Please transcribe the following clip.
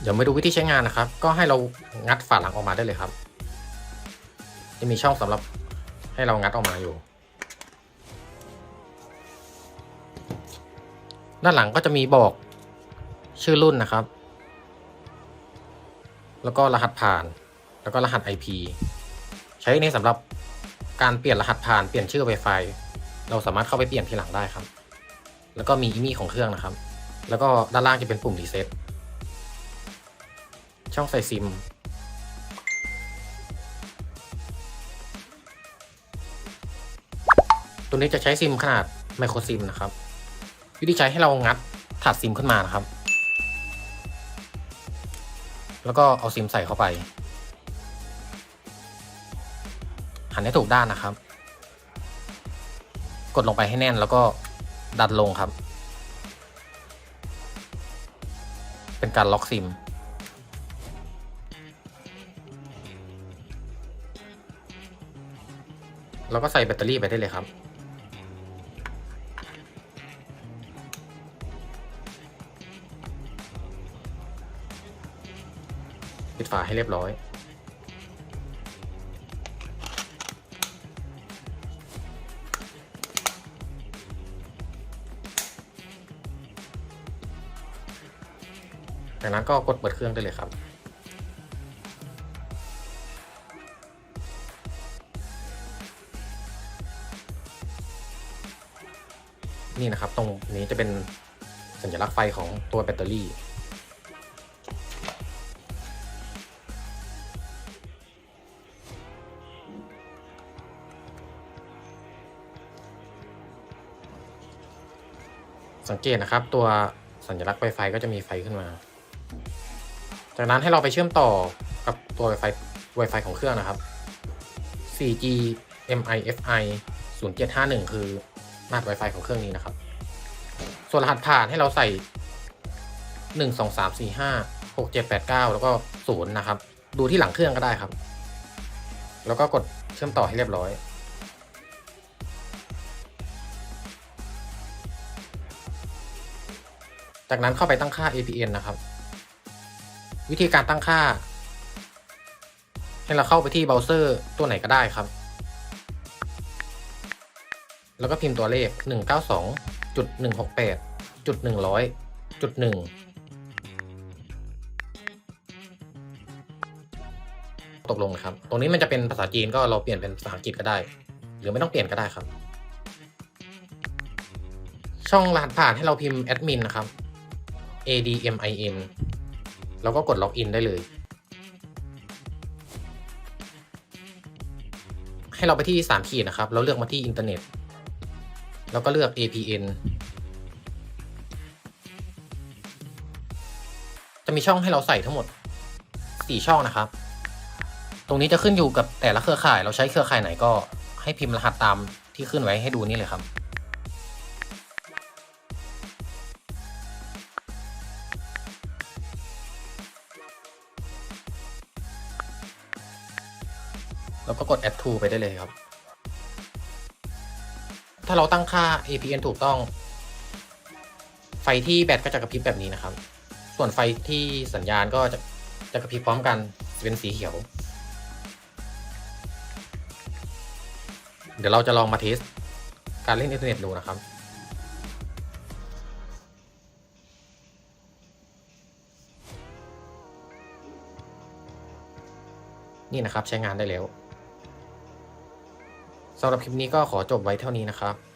เดี๋ยวมาดูวิธีใช้งานนะครับ ก็ให้เรางัดฝาหลังออกมาได้เลยครับ จะมีช่องสำหรับให้เรางัดออกมาอยู่ ด้านหลังก็จะมีบอกชื่อรุ่นนะครับ แล้วก็รหัสผ่าน แล้วก็รหัส IP ใช้ในสำหรับการเปลี่ยนรหัสผ่านเปลี่ยนชื่อ Wi-Fi เราสามารถเข้าไปเปลี่ยนทีหลังได้ครับ แล้วก็มีอีมี่ของเครื่องนะครับ แล้วก็ด้านล่างจะเป็นปุ่มรีเซ็ต ช่องใส่ซิม ตัวนี้จะใช้ซิมขนาดไมโครซิมนะครับ วิธีใช้ให้เรางัดถาดซิมขึ้นมานะครับ แล้วก็เอาซิมใส่เข้าไป หันให้ถูกด้านนะครับ กดลงไปให้แน่นแล้วก็ดันลงครับ เป็นการล็อกซิม แล้วก็ใส่แบตเตอรี่ไปได้เลยครับ ปิดฝาให้เรียบร้อยจากนั้นก็กดเปิดเครื่องได้เลยครับ นี่นะครับ ตรงนี้จะเป็นสัญลักษณ์ไฟของตัวแบตเตอรี่ สังเกตนะครับ ตัวสัญลักษณ์ Wi-Fi ก็จะมีไฟขึ้นมา จากนั้นให้เราไปเชื่อมต่อกับตัว Wi-Fi Wi-Fi ของเครื่องนะครับ 4G MIFI 0751 คือ รหัส Wi-Fi ของเครื่องนี้นะครับ ส่วนรหัสผ่านให้เราใส่ 1 2 3 4 5 6 7 8 9 แล้วก็ 0 นะครับ ดูที่หลังเครื่องก็ได้ครับ แล้วก็กดเชื่อมต่อให้เรียบร้อย จากนั้นเข้าไปตั้งค่า APN นะครับ วิธีการตั้งค่า ให้เราเข้าไปที่เบราว์เซอร์ตัวไหนก็ได้ครับ แล้วก็พิมพ์ตัวเลข 192จุด168จุด100จุด1ตกลงนะครับ ตรงนี้มันจะเป็นภาษาจีนก็เราเปลี่ยนเป็นภาษาอังกฤษก็ได้ หรือไม่ต้องเปลี่ยนก็ได้ครับ ช่องรหัสผ่านให้เราพิมพ์แอดมินนะครับ admin แล้วก็กดล็อกอินได้เลย ให้เราไปที่3ขีดนะครับแล้วเลือกมาที่อินเทอร์เน็ต แล้วก็เลือก APN จะมีช่องให้เราใส่ทั้งหมด 4 ช่องนะครับ ตรงนี้จะขึ้นอยู่กับแต่ละเครือข่าย เราใช้เครือข่ายไหนก็ให้พิมพ์รหัสตามที่ขึ้นไว้ให้ดูนี่เลยครับแล้วก็กด add to ไปได้เลยครับ ถ้าเราตั้งค่า APN ถูกต้อง ไฟที่แบตก็จะกระพริบแบบนี้นะครับ ส่วนไฟที่สัญญาณก็จะจะกระพริบพร้อมกันจะเป็นสีเขียว เดี๋ยวเราจะลองมาเทสการเล่นอินเทอร์เน็ตดูนะครับนี่นะครับใช้งานได้แล้ว สำหรับคลิปนี้ก็ขอจบไว้เท่านี้นะครับ